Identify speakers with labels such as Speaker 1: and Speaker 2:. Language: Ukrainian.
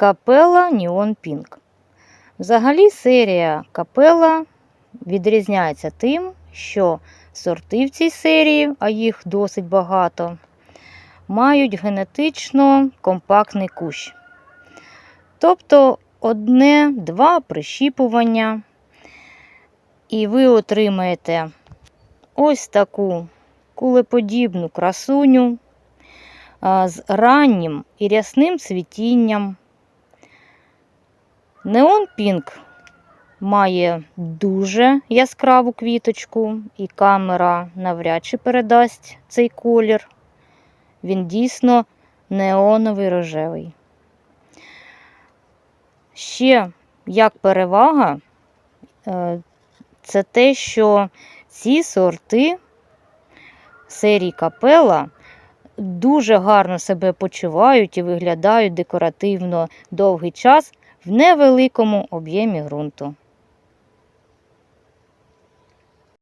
Speaker 1: Капела Neon Pink. Взагалі серія Капела відрізняється тим, що сорти в цій серії, а їх досить багато, мають генетично компактний кущ. Тобто одне-два прищіпування, і ви отримаєте ось таку кулеподібну красуню з раннім і рясним цвітінням. Неон Пінк має дуже яскраву квіточку, і камера навряд чи передасть цей колір. Він дійсно неоновий рожевий. Ще як перевага, е, це те, що ці сорти серії капела дуже гарно себе почувають і виглядають декоративно довгий час в невеликому об'ємі ґрунту.